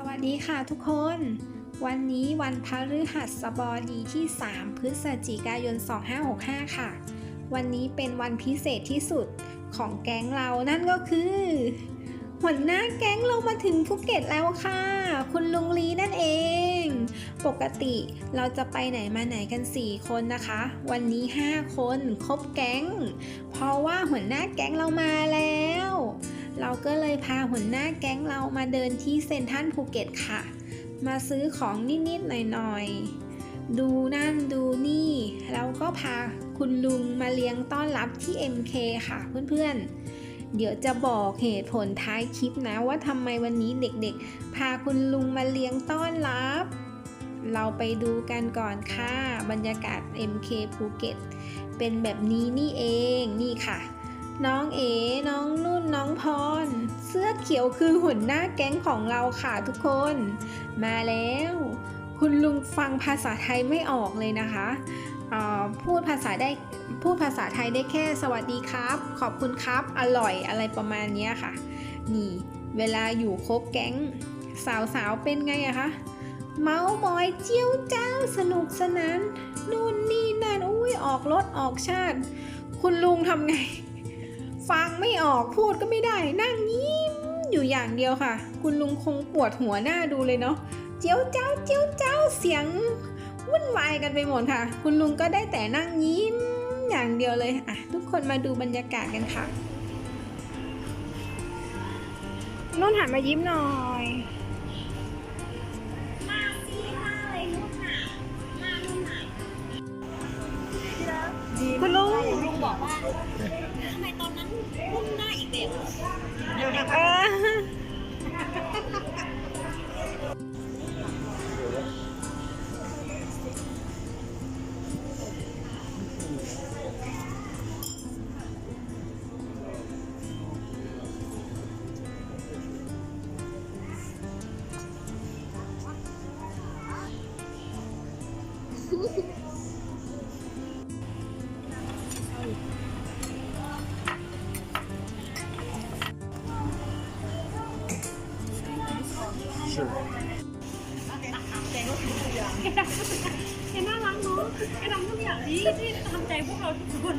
สวัสดีค่ะทุกคน วันนี้วันพฤหัสบดีที่ 3 พฤศจิกายน 2565 ค่ะ วันนี้เป็นวันพิเศษที่สุดของแก๊งเรานั่นก็คือหัวหน้าแก๊งเรามาถึงภูเก็ตแล้วค่ะ คุณลุงลีนั่นเอง ปกติเราจะไปไหนมาไหนกัน 4 คนนะคะ วันนี้ 5 คนครบแก๊ง เพราะว่าหัวหน้าแก๊งเรามาแล้ว เราก็เลยพาหัวหน้าแก๊งเรามาเดินที่เซ็นทรัลภูเก็ตค่ะ มาซื้อของนิดๆหน่อยๆ ดูนั่นดูนี่แล้วก็พาคุณลุงมาเลี้ยงต้อนรับที่ MK ค่ะเพื่อนๆ เดี๋ยวจะบอกเหตุผลท้ายคลิปนะว่าทำไมวันนี้เด็กๆ พาคุณลุงมาเลี้ยงต้อนรับ เราไปดูกันก่อนค่ะ บรรยากาศ MK ภูเก็ตเป็นแบบนี้นี่เองนี่ค่ะ น้องเอ๋ ร เสื้อเขียวคือหุ่นหน้าแก๊งของเราค่ะทุกคน มาแล้ว คุณลุงฟังภาษาไทยไม่ออกเลยนะคะพูดภาษาได้พูดภาษาไทยได้แค่สวัสดีครับ ขอบคุณครับ อร่อยอะไรประมาณนี้ค่ะ นี่ เวลาอยู่ครบแก๊ง สาวๆเป็นไงอะคะเมาส์มอยเจียวเจ้าสนุกสนานนู่นนี่นั่นอุ้ยออกรถออกชาติ คุณลุงทำไง ฟังไม่ออกพูดก็ไม่ได้ นั่งยิ้มอยู่อย่างเดียวค่ะ คุณลุงคงปวดหัวหน้าดูเลยเนาะเจียวเจ้าเจียวเจ้าเสียงวุ่นวายกันไปหมดค่ะ คุณลุงก็ได้แต่นั่งยิ้มอย่างเดียวเลยอะทุกคนมาดูบรรยากาศกันค่ะนุ่นหันมายิ้มหน่อยคุณลุงลุงบอกว่า งห น้าอีกแบบเออแกน่ารักเนาะแกทำทุกอย่างนี้ที่ทำใจพวกเราทุกคน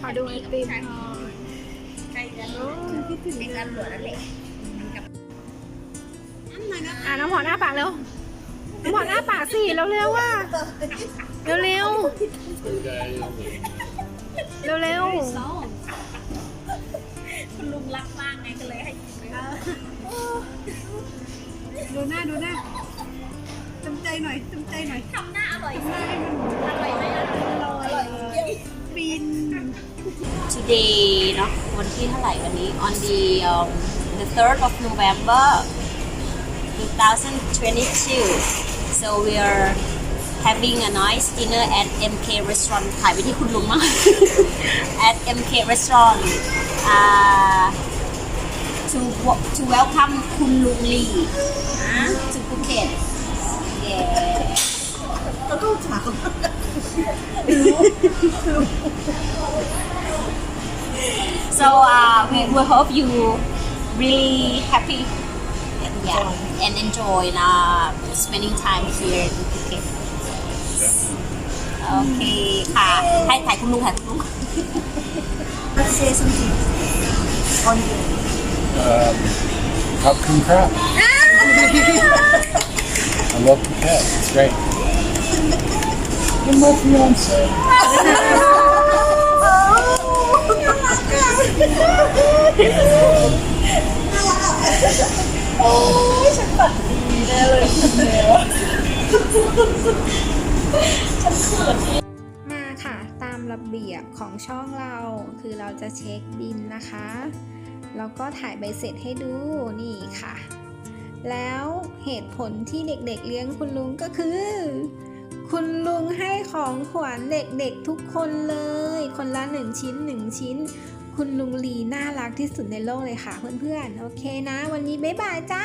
ขอดูไอติมใกล้จะคิดถึงในการตรวจแล้วแหละอะน้ำหอมหน้าปากเร็วน้ำหอมหน้าปากสิเร็วเร็วๆว่าเร็วเร็วเร็วเร็ว คุณลุงรักมากไงก็เลยให้กินเลยดูหน้าดูหน้าจำใจหน่อยจำใจหน่อยทำหน้าอร่อยมากอร่อยไหมอร่อยบิน today เนาะวันที่เท่าไหร่วันนี้ on the um, the 3rd of November 2022 so we are having a nice dinner at MK restaurant ถ่ายไปที่คุณลุงมาก at MK restaurant uh, to wa- to welcome คุณลุงลีนะ to Phuket yeah ก็ต้องถาม So uh, we, we hope you really happy and, yeah, and enjoy uh, spending time here in Phuket. โอเคค่ะ ให้ถ่ายคุณลุงถ่ายคุณลุง Let's say something on you Um, Pumpkin crab. I love Phuket. It's great. You're my fiance. ม มาค่ะ ตามระเบียบของช่องเรา คือเราจะเช็คบินนะคะ แล้วก็ถ่ายใบเสร็จให้ดูนี่ค่ะ แล้วเหตุผลที่เด็กๆเลี้ยงคุณลุงก็คือ คุณลุงให้ของขวัญเด็กๆทุกคนเลย คนละหนึ่งชิ้นหนึ่งชิ้น คุณลุงลีน่ารักที่สุดในโลกเลยค่ะเพื่อนๆ โอเคนะ วันนี้บ๊ายบายจ้า